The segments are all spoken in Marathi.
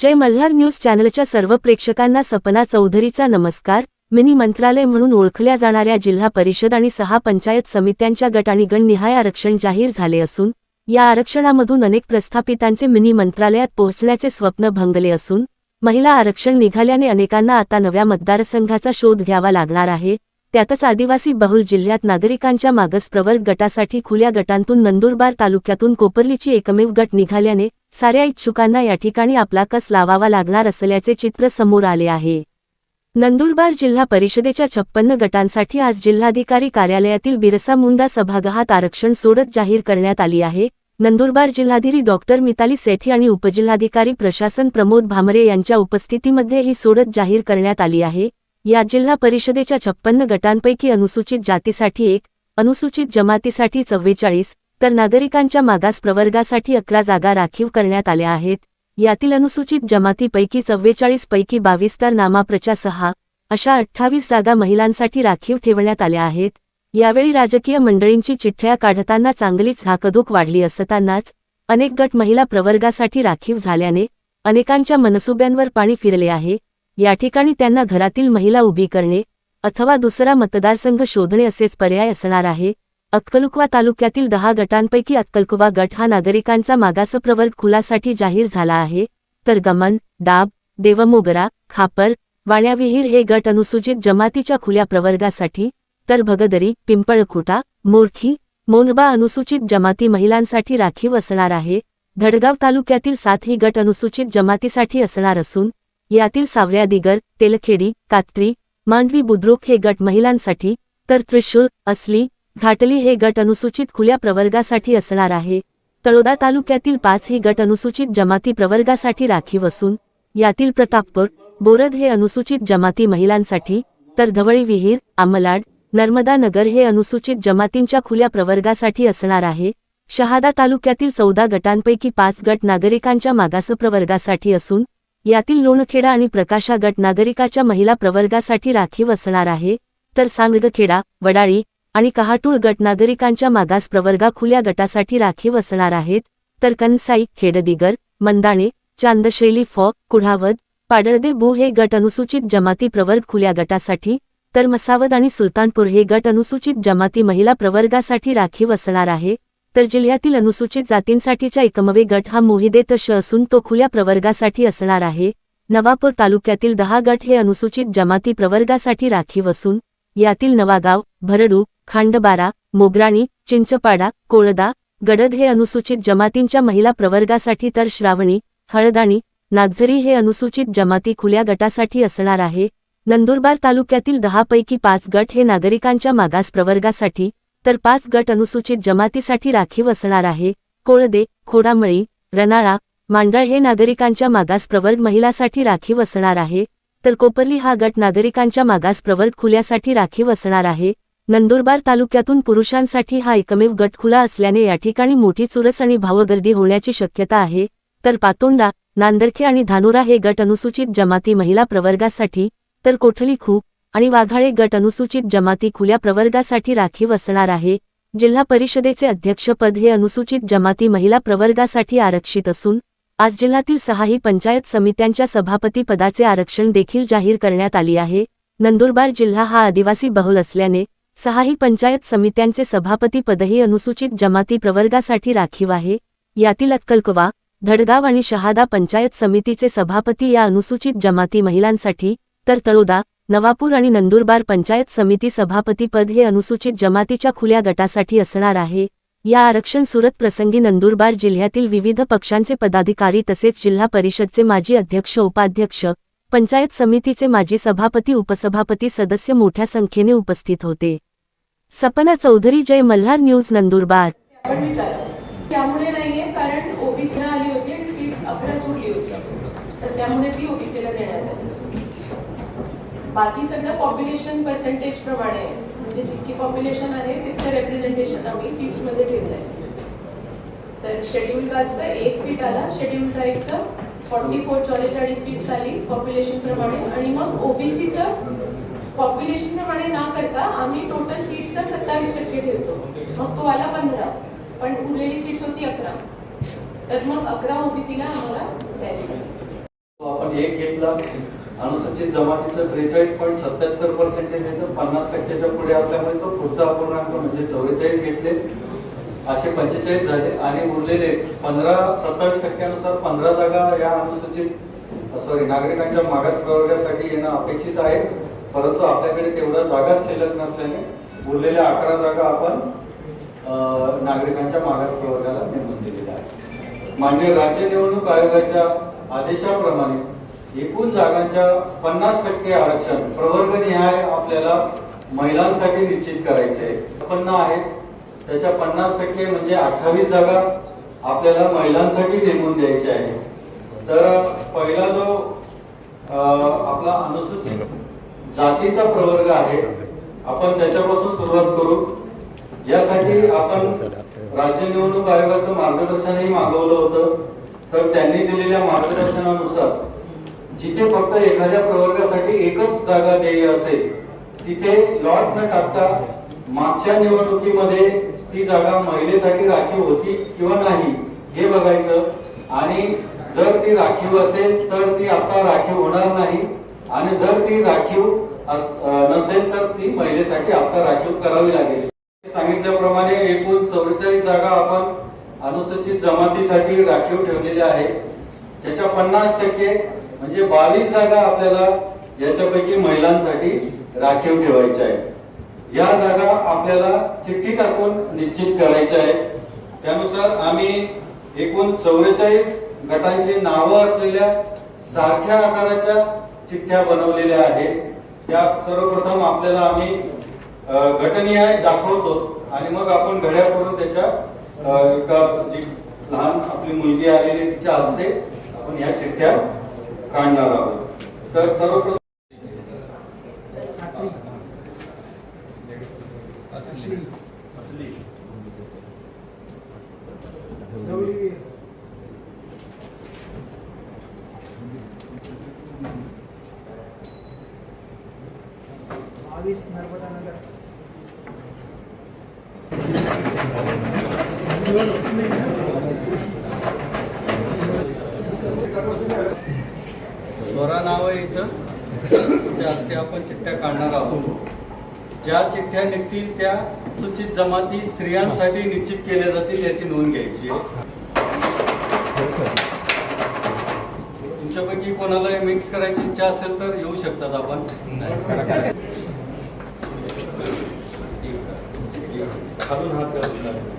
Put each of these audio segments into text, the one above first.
जय मल्हार न्यूज चॅनलच्या सर्व प्रेक्षकांना सपना चौधरीचा नमस्कार. मिनी मंत्रालय म्हणून ओळखल्या जाणाऱ्या जिल्हा परिषद आणि सहा पंचायत समित्यांच्या गट आणि गणनिहाय आरक्षण जाहीर झाले असून या आरक्षणामधून अनेक प्रस्थापितांचे मिनी मंत्रालयात पोहोचण्याचे स्वप्न भंगले असून महिला आरक्षण निघाल्याने अनेकांना आता नव्या मतदारसंघाचा शोध घ्यावा लागणार आहे. त्यातच आदिवासी बहुल जिल्ह्यात नागरिकांच्या मागास प्रवर्ग गटासाठी खुल्या गटांतून नंदुरबार तालुक्यातून कोपर्लीची एकमेव गट निघाल्याने साऱ्या इच्छुकांना या ठिकाणी आपला कस लावावा लागणार असल्याचे चित्र समोर आले आहे. नंदुरबार जिल्हा परिषदेच्या छप्पन्न गटांसाठी आज जिल्हाधिकारी कार्यालयातील बिरसा मुंडा सभागृहात आरक्षण सोडत जाहीर करण्यात आली आहे. नंदुरबार जिल्हाधिकारी डॉक्टर मिताली सेठी आणि उपजिल्हाधिकारी प्रशासन प्रमोद भामरे यांच्या उपस्थितीमध्ये ही सोडत जाहीर करण्यात आली आहे. या जिल्हा परिषदेच्या छप्पन्न गटांपैकी अनुसूचित जातीसाठी एक अनुसूचित जमातीसाठी चव्वेचाळीस तर नागरिकांच्या मागास प्रवर्गासाठी अकरा जागा राखीव करण्यात आल्या आहेत. यातील अनुसूचित जमातीपैकी चव्वेचाळीस पैकी बावीस तर नामाप्रच्या सहा अशा अठ्ठावीस जागा महिलांसाठी राखीव ठेवण्यात आल्या आहेत. यावेळी राजकीय मंडळींची चिठ्ठ्या काढताना चांगलीच हाकधूक वाढली असतानाच अनेक गट महिला प्रवर्गासाठी राखीव झाल्याने अनेकांच्या मनसुब्यांवर पाणी फिरले आहे. या ठिकाणी त्यांना घरातील महिला उभी करणे अथवा दुसरा मतदारसंघ शोधणे असेच पर्याय असणार आहे. अक्कलकुवा तालुक्यातील दहा गटांपैकी अक्कलकुवा गट हा नागरिकांचा मागास प्रवर्ग खुलासाठी जाहीर झाला आहे. तर गमन डाब देवमोगरा खापर वाण्याविहीर हे गट अनुसूचित जमातीच्या खुल्या प्रवर्गासाठी तर भगदरी पिंपळखुटा मोरखी मोनबा अनुसूचित जमाती महिलांसाठी राखीव असणार आहे. धडगाव तालुक्यातील सातही गट अनुसूचित जमातीसाठी असणार असून यातील सावऱ्या दिगर तेलखेडी कात्री मांडवी बुद्रुक हे गट महिलांसाठी तर त्रिशूळ असली घाटली हे गट अनुसूचित खुल्या प्रवर्गासाठी असणार आहे. तळोदा तालुक्यातील पाच ही गट अनुसूचित जमाती प्रवर्गासाठी राखीव असून यातील प्रतापपूर बोरद हे अनुसूचित जमाती महिलांसाठी तर धवळी विहीर आमलाड नर्मदा नगर हे अनुसूचित जमातींच्या खुल्या प्रवर्गासाठी असणार आहे. शहादा तालुक्यातील चौदा गटांपैकी पाच गट नागरिकांच्या मागास प्रवर्गासाठी असून यातील लोणखेडा आणि प्रकाशा गट नागरिकाच्या महिला प्रवर्गासाठी राखीव असणार आहे तर सांगखेडा वडाळी आणि कहाटूळ गट नागरिकांच्या मागास प्रवर्गा खुल्या गटासाठी राखीव असणार आहेत तर कनसाई खेडदिगर मंदाणे चांदशैली फॉ कुढावद पाडळदे भू हे गट अनुसूचित जमाती प्रवर्ग खुल्या गटासाठी तर मसावद आणि सुलतानपूर हे गट अनुसूचित जमाती महिला प्रवर्गासाठी राखीव असणार आहे तर जिल्ह्यातील अनुसूचित जातींसाठीच्या एकमवे गट हा मोहिदे तश असून तो खुल्या प्रवर्गासाठी असणार आहे. नवापूर तालुक्यातील दहा गट हे अनुसूचित जमाती प्रवर्गासाठी राखीव असून यातील नवागाव भरडू खांडबारा मोगराणी चिंचपाडा कोळदा गडद हे अनुसूचित जमातींच्या महिला प्रवर्गासाठी तर श्रावणी हळदाणी नागझरी हे अनुसूचित जमाती खुल्या गटासाठी असणार आहे. नंदुरबार तालुक्यातील दहापैकी पाच गट हे नागरिकांच्या मागास प्रवर्गासाठी तर पाच गट अनुसूचित जमातीसाठी राखीव असणार आहे. कोळदे खोडामळी रनाळा मांडळ हे नागरिकांच्या मागास प्रवर्ग महिलासाठी राखीव असणार आहे. तर कोपर्ली हा गट नागरिकांच्या मागास प्रवर्ग खुल्यासाठी राखीव असणार आहे. नंदुरबार तालुक्यातून पुरुषांसाठी हा एकमेव गट खुला असल्याने या ठिकाणी मोठी चुरस आणि भावगर्दी होण्याची शक्यता आहे. तर पातोंडा नांदरखे आणि धानुरा हे गट अनुसूचित जमाती महिला प्रवर्गासाठी तर कोठली खूप आणि वाघाळे गट अनुसूचित जमाती खुल्या प्रवर्गासाठी राखीव असणार आहे. जिल्हा परिषदेचे अध्यक्षपद हे अनुसूचित जमाती महिला प्रवर्गासाठी आरक्षित असून आज जिल्ह्यातील सहाही पंचायत समित्यांच्या सभापती पदाचे आरक्षण देखील जाहीर करण्यात आली आहे. नंदुरबार जिल्हा हा आदिवासी बहुल असल्याने सहाही पंचायत समित्यांचे सभापती पदही अनुसूचित जमाती प्रवर्गासाठी राखीव आहे. यातील अक्कलकवा धडगाव आणि शहादा पंचायत समितीचे सभापती या अनुसूचित जमाती महिलांसाठी तर तळोदा नवापूर आणि नंदुरबार पंचायत समिती सभापतीपद हे अनुसूचित जमातीच्या खुल्या गटासाठी असणार आहे. या आरक्षण सुरत प्रसंगी नंदुरबार जिल्ह्यातील विविध पक्षांचे पदाधिकारी तसेच जिल्हा परिषदचे माजी अध्यक्ष उपाध्यक्ष पंचायत समितीचे माजी सभापती उपसभापती सदस्य मोठ्या संख्येने उपस्थित होते. सपना चौधरी जय मल्हार न्यूज नंदुरबार आपण विचारलं त्यामुळे नाहीये कारण ओबीसीला आली होती आणि सीट अकरा सोडली होती तर त्यामुळे ती ओबीसीला देण्यात आली बाकी सगळं पॉप्युलेशन पर्सेंटेज प्रमाणे आहे. म्हणजे जितकी पॉप्युलेशन आहे तितकं रेप्रेझेंटेशन आम्ही सीट्समध्ये ठेवलं आहे तर शेड्यूल कास्टचं एक सीट आला शेड्यूल ट्राईबचं फॉर्टी फोर चौवेचाळीस सीट्स आली पॉप्युलेशन प्रमाणे. आणि मग ओबीसीचं पॉप्युलेशन प्रमाणे ना करता आम्ही टोटल सीट्सचा सत्तावीस टक्के ठेवतो. मग तो आला पंधरा पण उरलेली सीट्स होती अकरा. तर मग अकरा ओबीसीला आम्हाला द्यायला आपण एक घेतला. अनुसूचित जमातीचं त्रेचाळीस पॉईंट सत्याहत्तर पर्सेंटेज येतं पन्नास टक्क्याच्या पुढे असल्यामुळे तो पुढचा अपूर्णांक म्हणजे चौवेचाळीस घेतले. असे पंचेचाळीस झाले आणि उरलेले पंधरा सत्तावीस टक्क्यानुसार पंधरा जागा या अनुसूचित सॉरी नागरिकांच्या मागास प्रवर्गासाठी येणं अपेक्षित आहे. परंतु आपल्याकडे तेवढ्या जागाच शिल्लक नसल्याने उरलेल्या अकरा जागा आपण नागरिकांच्या मागास प्रवर्गाला नेमून दिलेल्या आहेत. मान्य राज्य निवडणूक आयोगाच्या आदेशाप्रमाणे एकूण जागांच्या पन्नास टक्के आरक्षण प्रवर्ग निहाय आपल्याला महिलांसाठी निश्चित करायचे उत्पन्न आहेत. त्याच्या पन्नास टक्के म्हणजे अठ्ठावीस जागा आपल्याला महिलांसाठी नेमून द्यायच्या आहे. तर पहिला जो आपला अनुसूचित जातीचा प्रवर्ग आहे आपण त्याच्यापासून सुरुवात करू. यासाठी आपण राज्य निवडणूक आयोगाचं मार्गदर्शनही मागवलं होतं. तर त्यांनी दिलेल्या मार्गदर्शनानुसार जिथे फक्त एखाद्या प्रवर्गासाठी एकच जागा देय असेल तिथे लॉट न टाकता मागच्या निवडणुकीमध्ये ती जागा महिलेसाठी राखीव होती किंवा नाही हे बघायचं. आणि जर ती राखीव असेल तर ती आता राखीव होणार नाही. आणि जर ती राखीव नसेल तर ती महिलेसाठी आता राखीव करावी लागेल. सांगितल्याप्रमाणे एकूण चौवेचाळीस जागा आपण अनुसूचित जमातीसाठी राखीव ठेवलेल्या आहेत. त्याच्या पन्नास टक्के म्हणजे बावीस जागा आपल्याला याच्यापैकी महिलांसाठी राखीव ठेवायच्या आहेत. या जागा आपल्याला चिठ्ठी टाकून निश्चित करायच्या आहेत. त्यानुसार आम्ही एकूण चौवेचाळीस गटांची नावं असलेल्या सारख्या आकाराच्या चिठ्ठ्या बनवलेल्या आहेत. त्या सर्वप्रथम आपल्याला आम्ही गटनिहाय दाखवतो आणि मग आपण घड्या करून त्याच्या एका जी लहान आपली मुलगी आलेली तिच्या असते आपण ह्या चिठ्ठ्या काढणार आहोत. तर सर्वप्रथम बावीस नर्मदा नगर. स्वरा नाव यायचं त्याच्या हस्ते आपण चिठ्ठ्या काढणार आहोत. ज्या चिठ्ठ्या निघतील त्या सूचित जमाती स्त्रियांसाठी निश्चित केल्या जातील याची नोंद घ्यायची आहे. तुमच्यापैकी कोणाला मिक्स करायची इच्छा असेल तर येऊ शकतात आपण. खालून हात घालून करायचा.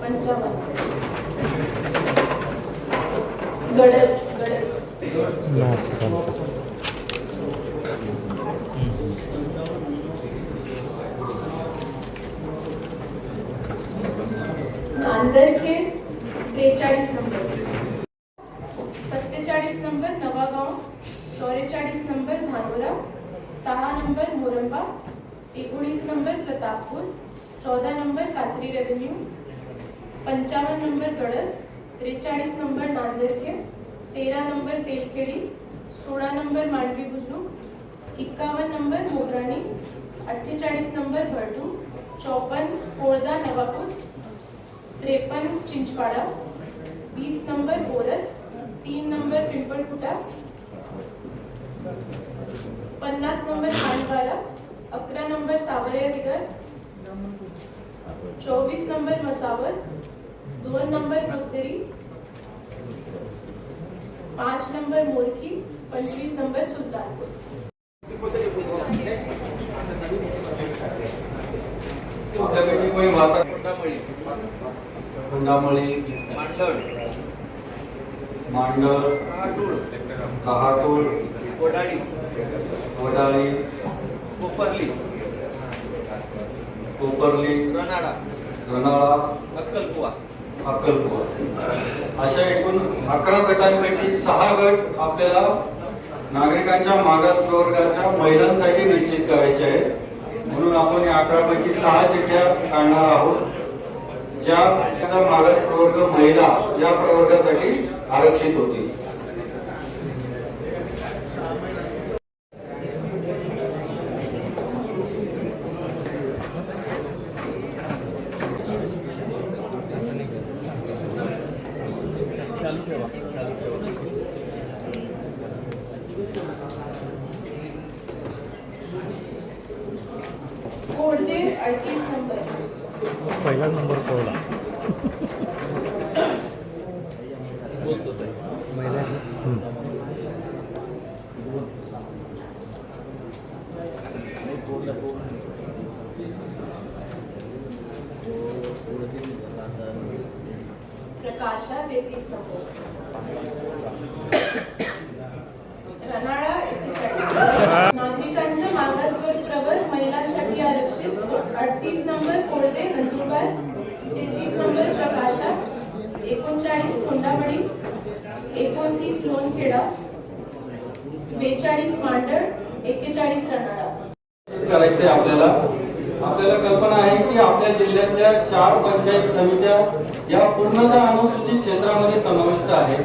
पंचावन्न गडद गडद नांदरखे त्रेचाळीस नंबर. सत्तेचाळीस नंबर नवागाव चौवेचाळीस नंबर धानोरा सहा नंबर मोरंबा एकोणीस नंबर प्रतापपूर चौदा नंबर कात्री रेव्हेन्यू पंचावन्न नंबर गडद त्रेचाळीस नंबर नांदरखे तेरा नंबर तेलखेडी सोळा नंबर मांडवी बुद्रुक एक्कावन्न नंबर मोराणी अठ्ठेचाळीस नंबर भरडू चौपन्न कोळदा नवापूर त्रेपन्न चिंचवाडा वीस नंबर बोरत तीन नंबर पिंपळखुटा पन्नास नंबर खांडवाला अकरा नंबर सावरिया दिगर चोवीस नंबर मसावत दोन नंबर पुस्तेरी पाच नंबर मोरकी पंचवीस नंबर सुलतानपूर. कोणी फुंडामळी मांडळ कहाटूळ. वडाळी वडाळी कोपरली. कोपरली. रनाळा. रनाळा. अक्कलकुवा. अक्कलकुवा अशा एकूण अकरा गटांपैकी सहा गट आपल्याला नागरिकांच्या मागास प्रवर्गाच्या महिलांसाठी निश्चित करायचे आहे म्हणून आपण या अकरा पैकी सहा चिठ्ठ्या काढणार आहोत. ज्या मागास प्रवर्ग महिला या प्रवर्गासाठी आरक्षित होती अडतीस नंबर पहिलाच नंबर कळला प्रकाशा रनाळा नागरिकांचं मागासवर्ग प्रवर महिलांसाठी आरक्षित अडतीस नंबर कोळदे नंदुरबार तेहतीस नंबर प्रकाशा एकोणचाळीस कोंडामडी एकोणतीस लोणखेडा बेचाळीस मांडळ एक्केचाळीस रनाळा. करायचंय आपल्याला. आपल्याला कल्पना आहे की आपल्या जिल्ह्यातल्या चार पंचायत समित्या या पूर्णतः अनुसूचित क्षेत्रामध्ये समाविष्ट आहेत.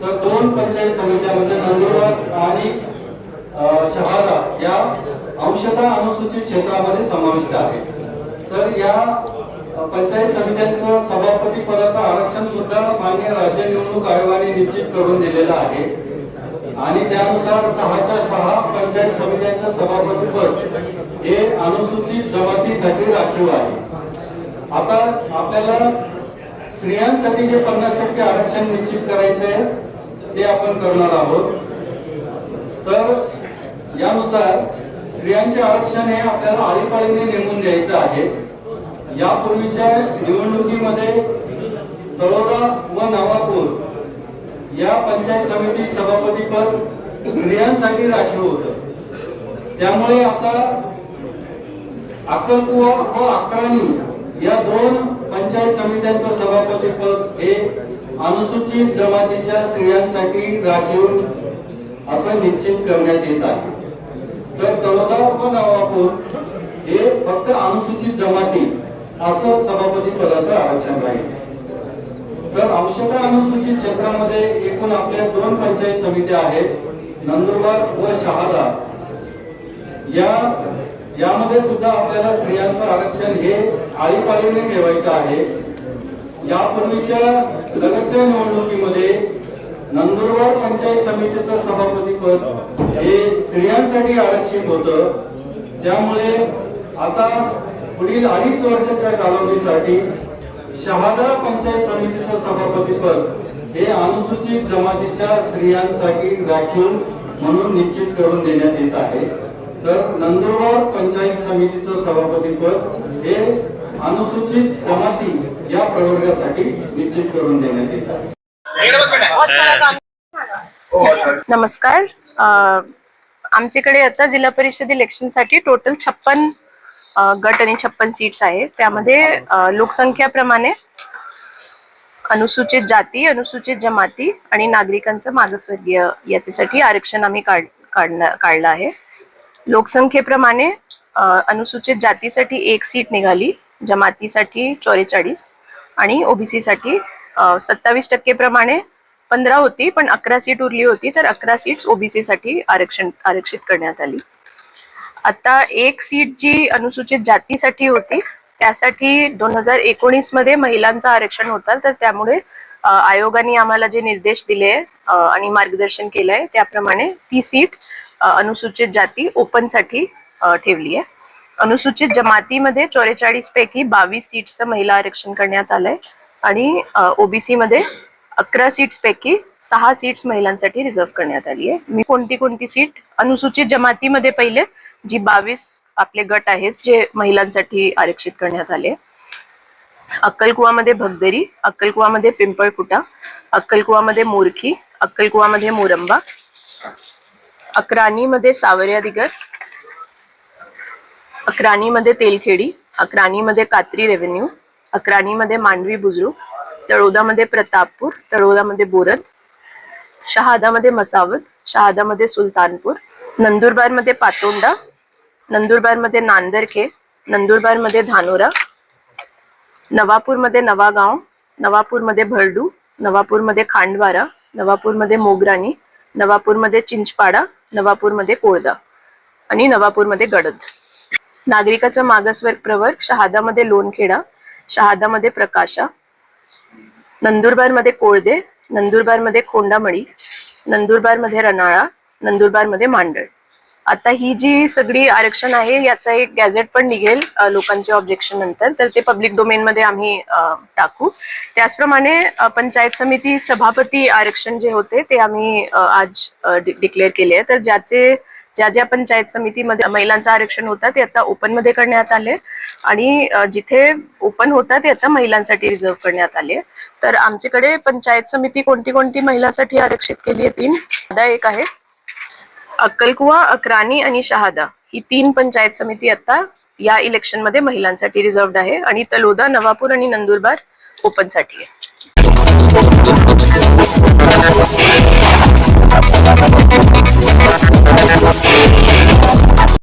तर दोन पंचायत समित्या म्हणजे नंदुरबार आणि शहादा या अंशतः अनुसूचित क्षेत्रामध्ये समाविष्ट आहेत. तर या पंचायत समित्यांचं सभापती पदाचं आरक्षण सुद्धा मान्य राज्य निवडणूक आयोगाने निश्चित करून दिलेलं आहे. आणि त्यानुसार सहाच्या सहा पंचायत समित्यांच्या सभापतीपद हे अनुसूचित जमातीसाठी राखीव आहे. आता आपल्याला स्त्रियांसाठी जे पन्नास टक्के आरक्षण निश्चित करायचे आहे ते आपण करणार आहोत. तर यानुसार स्त्रियांचे आरक्षण हे आपल्याला आळीपाळीने नेमून द्यायचं आहे. यापूर्वीच्या निवडणुकीमध्ये तळोदा व नवापूर या पंचायत समिती सभापतीपद स्त्रियांसाठी राखीव होत. त्यामुळे आता अक्कलकुवा व अकराणी या दोन पंचायत समित्यांचं सभापतीपद हे अनुसूचित जमातीच्या स्त्रियांसाठी राखीव असं निश्चित करण्यात येत आहे. तर तळोदा व नवापूर हे फक्त अनुसूचित जमाती असं सभापती पदाचं आरक्षण राहील. तर अंशतः अनुसूचित क्षेत्रामध्ये एकूण आपल्या दोन पंचायत समित्या आहेत नंदुरबार व शहादा. या यामध्ये सुद्धा आपल्याला स्त्रियांचं आरक्षण हे आळीपाळीने ठेवायचं आहे. यापूर्वीच्या लगतच्या निवडणुकीमध्ये नंदुरबार पंचायत समितीचं सभापतीपद हे स्त्रियांसाठी आरक्षित होतं. त्यामुळे आता पुढील अडीच वर्षाच्या कालावधीसाठी शहादा पंचायत समितीचं सभापतीपद हे अनुसूचित जमातीच्या स्त्रियांसाठी राखीव म्हणून निश्चित करून देण्यात येत आहे. तर नंदुरबार पंचायत समितीचं सभापतीपद हे अनुसूचित जमाती या प्रवर्गासाठी निश्चित करून देण्यात येत आहे. नमस्कार. आमच्याकडे आता जिल्हा परिषद इलेक्शनसाठी टोटल छप्पन गट आणि छप्पन सीट्स आहेत. त्यामध्ये लोकसंख्याप्रमाणे अनुसूचित जाती अनुसूचित जमाती आणि नागरिकांचं मागासवर्गीय याच्यासाठी आरक्षण आम्ही काढ काढलं आहे. लोकसंख्येप्रमाणे अनुसूचित जातीसाठी एक सीट निघाली जमातीसाठी चौवेचाळीस आणि ओबीसी साठी सत्तावीस टक्के प्रमाणे पंधरा होती पण अकरा सीट उरली होती तर अकरा सीट्स ओबीसी साठी आरक्षण आरक्षित करण्यात आली. आता एक सीट जी अनुसूचित जातीसाठी होती त्यासाठी दोन हजार एकोणीसमध्ये महिलांचं आरक्षण होतं तर त्यामुळे आयोगाने आम्हाला जे निर्देश दिले आणि मार्गदर्शन केलंय त्याप्रमाणे ती सीट अनुसूचित जाती ओपनसाठी ठेवली आहे. अनुसूचित जमातीमध्ये चौवेचाळीस पैकी बावीस सीट्सचं महिला आरक्षण करण्यात आलंय आणि ओबीसी मध्ये अकरा सीट्स पैकी सहा सीट्स महिलांसाठी रिझर्व्ह करण्यात आली आहे. मी कोणती कोणती सीट? अनुसूचित जमातीमध्ये पहिले जी बावीस आपले गट आहेत जे महिलांसाठी आरक्षित करण्यात आले. अक्कलकुवामध्ये भगदरी अक्कलकुवामध्ये पिंपळकुटा अक्कलकुवामध्ये मोरखी अक्कलकुवामध्ये मोरंबा अक्राणीमध्ये सावर्या दिगर अक्राणीमध्ये तेलखेडी अक्राणीमध्ये कात्री रेव्हेन्यू अक्राणीमध्ये मांडवी बुजुर्ग तळोदामध्ये प्रतापपूर तळोदामध्ये बोरद शहादामध्ये मसावत शहादामध्ये सुलतानपूर नंदुरबारमध्ये पातोंडा नंदुरबारमध्ये नांदरखे नंदुरबारमध्ये धानोरा नवापूरमध्ये नवागाव नवापूरमध्ये भरडू नवापूरमध्ये खांडवारा नवापूरमध्ये मोगराणी नवापूरमध्ये चिंचपाडा नवापूरमध्ये कोळदा आणि नवापूरमध्ये गडद. नागरिकाचा मागासवर्ग प्रवर्ग शहादामध्ये लोणखेडा शहादामध्ये प्रकाशा नंदुरबारमध्ये कोळदे नंदुरबारमध्ये खोंडामळी नंदुरबारमध्ये रनाळा नंदुरबारमध्ये मांडळ. आता ही जी सगळी आरक्षण आहे याचा एक गॅझेट पण निघेल लोकांच्या लोकांचे ऑब्जेक्शन नंतर. तर ते पब्लिक डोमेन मध्ये आम्ही टाकू. त्याचप्रमाणे पंचायत समिती सभापती आरक्षण जे होते ते आम्ही आज डिक्लेअर केले आहे तर ज्याचे ज्या ज्या पंचायत समितीमध्ये महिलांचं आरक्षण होतं ते आता ओपनमध्ये करण्यात आले. आणि जिथे ओपन होता ते आता महिलांसाठी रिझर्व्ह करण्यात आले. तर आमच्याकडे पंचायत समिती कोणती कोणती महिलांसाठी आरक्षित केली आहे तीन? एक आहे अक्कलकुवा अक्राणी आणि शहादा ही तीन पंचायत समिती आता या इलेक्शनमध्ये महिलांसाठी रिझर्व्ड आहे आणि तलोदा नवापूर आणि नंदुरबार ओपनसाठी आहे.